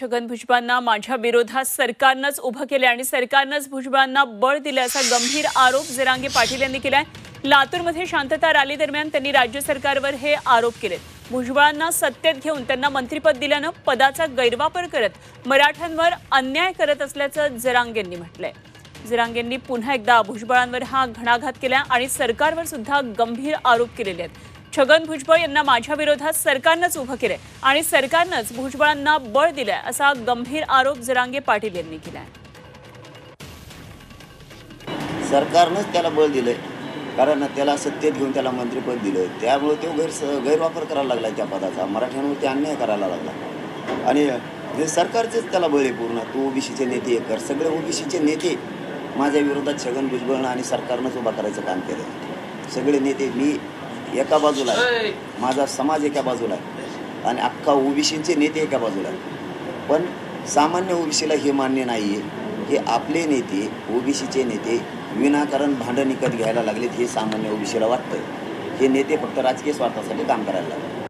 छगन भुजबळांना माझ्या विरोधात सरकारनंच उभं केलं आणि सरकारनंच भुजबळांना बळ दिलं असा गंभीर आरोप जरांगे पाटील यांनी केलाय. लातूरमध्ये शांतता रॅली दरम्यान त्यांनी राज्य सरकारवर हे आरोप केले भुजबळांना सत्तेत घेऊन त्यांना मंत्रिपद दिल्यानं पदाचा गैरवापर करत मराठ्यांवर अन्याय करत असल्याचं जरांगेंनी म्हटलंय. जरांगेंनी पुन्हा एकदा भुजबळांवर हा घणाघात केला आणि सरकारवर सुद्धा गंभीर आरोप केलेले आहेत. छगन भुजबळ यांना माझ्या विरोधात सरकारनंच उभं केलंय आणि सरकारनंच भुजबळांना बळ दिलंय असा गंभीर आरोप जरांगे पाटील यांनी केलाय. सरकारनंच त्याला बळ दिलंय. कारण त्याला सत्तेत घेऊन त्याला मंत्रिपद दिलं त्यामुळे तो गैर गैरवापर करायला लागला त्या पदाचा. मराठ्यांवरती अन्याय करायला लागला. आणि हे सरकारचेच त्याला बळ आहे पूर्ण. तो ओबीसीचे नेते कर सगळे ओबीसीचे नेते माझ्या विरोधात छगन भुजबळनं आणि सरकारनंच उभा करायचं काम केलं सगळे नेते मी एका बाजूला आहे. माझा समाज एका बाजूला आहे. आणि अख्खा ओबीसीचे नेते एका बाजूला आहे. पण सामान्य ओबीसीला हे मान्य नाही आहे हे आपले नेते ओबीसीचे नेते विनाकारण भांडण विकत घ्यायला लागलेत हे सामान्य ओबीसीला वाटतं हे नेते फक्त राजकीय स्वार्थासाठी काम करायला लागले